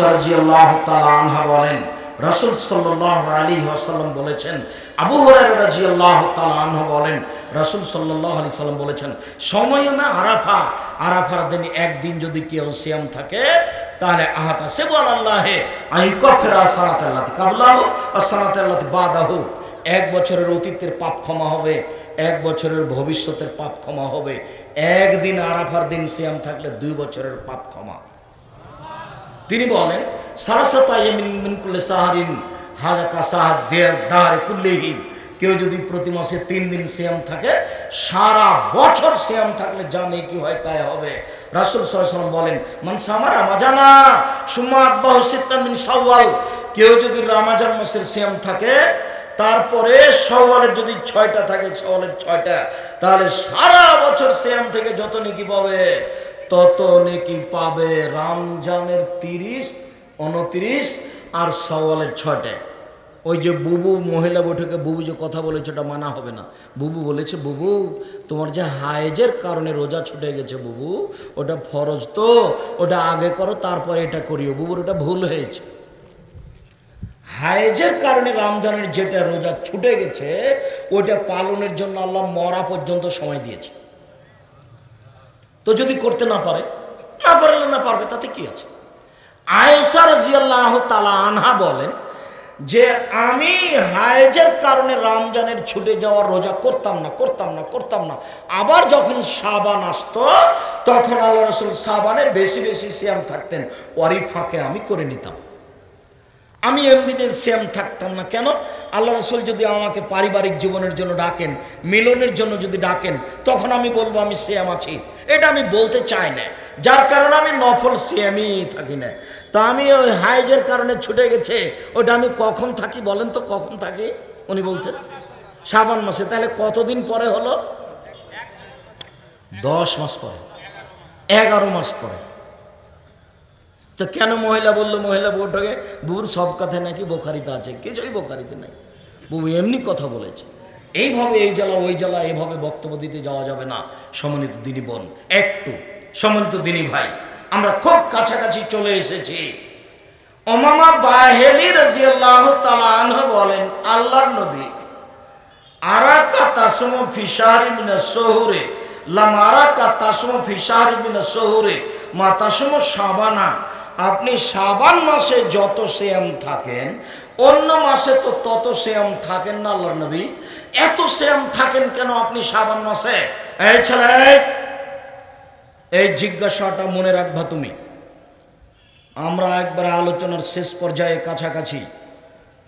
আয়েশা বলেন, রাসূল সাল্লাল্লাহু আলাইহি ওয়াসাল্লাম বলেছেন, আবু তাআলা আনহু বলেন, রাসূল সাল্লাল্লাহু আলাইহি সাল্লাম বলেছেন সময়মে আরাফা, আরাফার দিন একদিন যদি কেউ সিয়াম থাকে, তাহলে আহাতা সে বল আল্লাহে আই কফেরা সালাতাল্লাতি কাবলাহু আর সালাতাল্লাতি বাদাহু। এক বছরের অতীতের পাপ ক্ষমা হবে, এক বছরের ভবিষ্যতের পাপ ক্ষমা হবে, একদিন আরাফার দিন সিয়াম থাকলে দুই বছরের পাপ ক্ষমা। তিনি বলেন, সারাসাতা ইয়ামিন মিন সাহারিন কেউ যদি প্রতি মাসে তিন দিন সিয়াম থাকে, সারা বছর সিয়াম থাকলে জানে কি হয়, তাই হবে। রাসূল সাল্লাল্লাহু বলেন, মান সামারা মাজানা সুম্মা আতবাহু সিত্তান মিন কেউ যদি রমাজান মাসের সিয়াম থাকে, তারপরে সওয়ালের যদি ছয়টা থাকে সওয়ালের ছয়টা, তাহলে সারা বছর সিয়াম থেকে যত নেকি পাবে। তত নেকি পাবে রামজানের তিরিশ, উনত্রিশ আর সওয়ালের ছয়টা ওই যে বুবু মহিলা বৈঠকে বুবু যে কথা বলেছে ওটা মানা হবে না। বুবু বলেছে, বুবু, তোমার যে হায়েজের কারণে রোজা ছুটে গেছে বুবু, ওটা ফরজ তো, ওটা আগে করো, তারপরে এটা করিও। বুবুর ওটা ভুল হয়েছে। হায়েজের কারণে রামজানের যেটা রোজা ছুটে গেছে, ওইটা পালনের জন্য আল্লাহ মরা পর্যন্ত সময় দিয়েছে। তো যদি করতে না পারে, না পারলে না পারবে, তাতে কি আছে? আয়েসার জিয়াল্লাহ তালা আনহা বলেন যে, আমি হায়জের কারণে রামজানের ছুটে যাওয়ার রোজা করতাম না করতাম না করতাম না। আবার যখন সাবান আসত, তখন আল্লাহ রসুল সাবানে বেশি বেশি সিয়াম থাকতেন। ওয়ারি ফাঁকে আমি করে নিতাম। আমি এমনিতে সেম থাকতাম না। কেন? আল্লাহ রসুল যদি আমাকে পারিবারিক জীবনের জন্য ডাকেন, মিলনের জন্য যদি ডাকেন, তখন আমি বলব আমি সেম আছি। এটা আমি বলতে চাই না। যার কারণে আমি নফল সেমই থাকি না। তা আমি ওই হাইজের কারণে ছুটে গেছে, ওটা আমি কখন থাকি বলেন তো, কখন থাকি? উনি বলছেন শ্রাবণ মাসে। তাহলে কতদিন পরে হলো? দশ মাস পরে। এগারো মাস পরে। তো কেন মহিলা বলল, মহিলা বৈঠকে বুবুর সব কথায় নাকি বোখারিতে আছে, কিছুই বোখারিতে নাই। বুবু এমনি কথা বলেছে। এইভাবে এই জেলা ওই জেলা এইভাবে বক্তব্য দিতে যাওয়া যাবে না সমন্বিত দিনী বোন। একটু সমন্বিত দিনী ভাই, আমরা খুব কাছাকাছি চলে এসেছি। ওমামা বাহেলি রাজিয়াল্লাহ তালাহ বলেন, আল্লাহর নবী, আরাকা তাসমো ফিসারি মিনা শহুরে লাম আরাকা তাসমো ফিসারি মিনা শহুরে মা তাসমো সাবানা আপনি সাবান মাসে যত শ্যাম থাকেন, অন্য মাসে তো তত শ্যাম থাকেন না আল্লাহ নবী। এত শ্যাম থাকেন কেন আপনি সাবান মাসে? এই ছেলে, এই জিজ্ঞাসাটা মনে রাখবা তুমি। আমরা একবারে আলোচনার শেষ পর্যায়ে কাছাকাছি।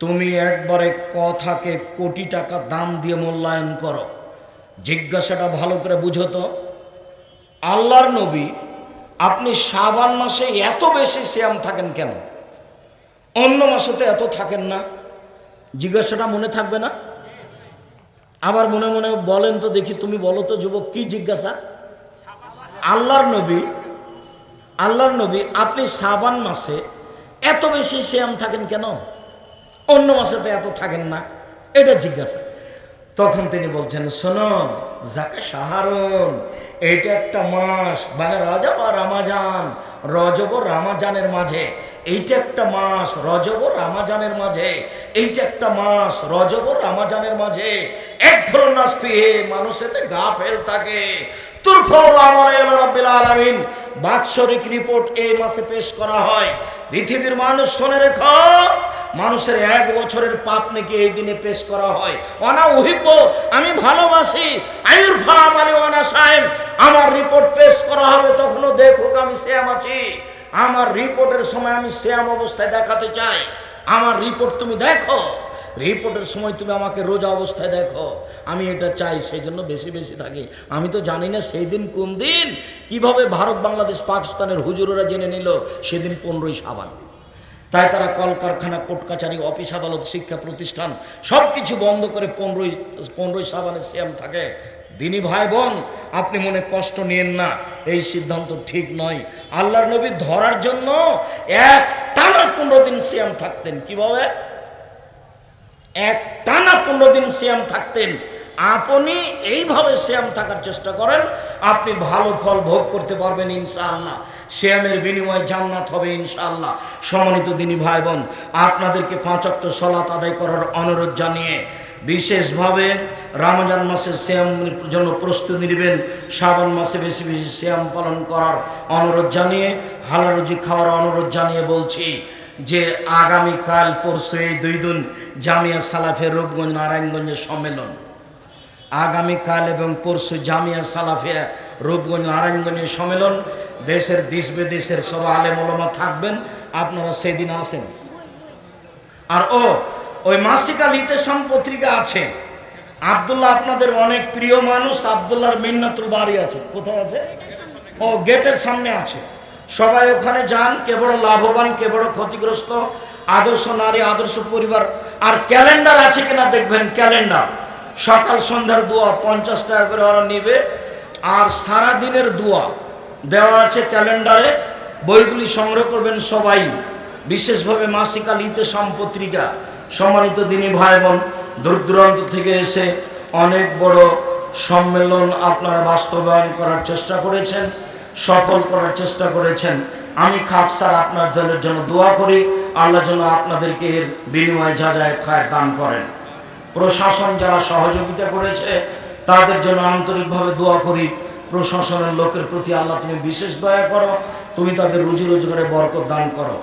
তুমি একবারে কথাকে কোটি টাকা দাম দিয়ে মূল্যায়ন করো। জিজ্ঞাসাটা ভালো করে বুঝো তো। আল্লাহর নবী আপনি শ্রাবণ মাসে এত বেশি শ্যাম থাকেন কেন? অন্য মাসে তো এত থাকেন না। জিজ্ঞাসাটা মনে থাকবে না? আবার মনে মনে বলেন তো দেখি, তুমি বলো তো যুবক, কি জিজ্ঞাসা? আল্লাহর নবী আল্লাহর নবী, আপনি শ্রাবণ মাসে এত বেশি শ্যাম থাকেন কেন? অন্য মাসে তো এত থাকেন না। এটা জিজ্ঞাসা। তখন তিনি বলছেন, শোনো যাকে সাহারণ। এইটা একটা মাস মানে রজব আর রামাজান, রজব রামাজানের মাঝে। এইটা একটা মাস, রজব রামাজানের মাঝে। এইটা একটা মাস, রজব রামাজানের মাঝে। এক ধরনের নাচ পিহে মানুষেতে গা ফেল থাকে। বাৎসরিক রিপোর্ট এই মাসে পেশ করা হয়। পৃথিবীর মানুষ শুনে রেখো। মানুষের এক বছরের পাপ নাকি এই দিনে পেশ করা হয়? অনা উহিব্য আমি ভালোবাসি। আয়ুর ফাম আলী অনা সাহেব আমার রিপোর্ট পেশ করা হবে তখনও দেখুক আমি শ্যাম আছি। আমার রিপোর্টের সময় আমি শ্যাম অবস্থায় দেখাতে চাই। আমার রিপোর্ট তুমি দেখো। রিপোর্টের সময় তুমি আমাকে রোজা অবস্থায় দেখো। আমি এটা চাই, সেই জন্য বেশি বেশি থাকি। আমি তো জানি না সেই দিন কোন দিন। কীভাবে ভারত, বাংলাদেশ, পাকিস্তানের হুজুরেরা জেনে নিল, সেদিন পনেরোই সাবান তাই তারা কলকারখানা কোর্ট কাছারি অফিস, আদালত, শিক্ষা প্রতিষ্ঠান সব কিছু বন্ধ করে পনেরোই পনেরোই সাবানে শ্যাম থাকে। দিনী ভাই বোন, আপনি মনে কষ্ট নিয়েন না, এই সিদ্ধান্ত ঠিক নয়। আল্লাহর নবী ধরার জন্য এক টানা পনেরো দিন শ্যাম থাকতেন। কীভাবে এক টানা পনেরো দিন শ্যাম থাকতেন। আপনি এইভাবে শ্যাম থাকার চেষ্টা করেন, আপনি ভালো ফল ভোগ করতে পারবেন ইনশাআল্লাহ। শ্যামের বিনিময়ে জান্নাত হবে ইনশাআল্লাহ। সম্মানিত দিনী ভাই বোন আপনাদেরকে পাঁচাত্তর সলাত আদায় করার অনুরোধ জানিয়ে বিশেষভাবে রমজান মাসের শ্যাম জন্য প্রস্তুতি নেবেন, শ্রাবণ মাসে বেশি বেশি শ্যাম পালন করার অনুরোধ জানিয়ে হালারুজি খাওয়ার অনুরোধ জানিয়ে বলছি যে আগামীকাল পরশু এই দুই দিন জামিয়া সালাফের রূপগঞ্জ, নারায়ণগঞ্জের সম্মেলন। আগামীকাল এবং পরশু জামিয়া সালাফিয়া রূপগঞ্জ নারায়ণগঞ্জের সম্মেলন, দেশের দেশ বিদেশের সব আলেম ওলমা থাকবেন। আপনারা সেদিন আসেন। আর ও, ওই মাসিকা লিতেশন পত্রিকা আছে। আবদুল্লাহ আপনাদের অনেক প্রিয় মানুষ, আবদুল্লাহর মিন্নাতুল বাড়ি আছে। কোথায় আছে? ও, গেটের সামনে আছে। সবাই ওখানে যান, কে বড় লাভবান, কে বড় ক্ষতিগ্রস্ত, আদর্শ নারী, আদর্শ পরিবার। আর ক্যালেন্ডার আছে কিনা দেখবেন, ক্যালেন্ডার। সকাল সন্ধ্যার দোয়া পঞ্চাশ টাকা করে ওরা নিবে। আর সারা দিনের দোয়া দেওয়া আছে ক্যালেন্ডারে। বইগুলি সংগ্রহ করবেন সবাই। বিশেষভাবে মাসিকা লিতে পত্রিকা সম্মানিত দিনী ভাই বোন দূর দূরান্ত থেকে এসে অনেক বড় সম্মেলন আপনারা বাস্তবায়ন করার চেষ্টা করেছেন, সফল করার চেষ্টা করেছেন। আমি খাক স্যার আপনার দলের জন্য দোয়া করি। আল্লাহ যেন আপনাদেরকে এর বিনিময়ে যা যায় খায় দান করেন। প্রশাসন যারা সহযোগিতা করেছে, তাদের জন্য আন্তরিকভাবে দোয়া করি, প্রশাসনের লোকের প্রতি আল্লাহ তুমি বিশেষ দয়া করো, তুমি তাদের রুজি রোজগারে বরকত দান করো।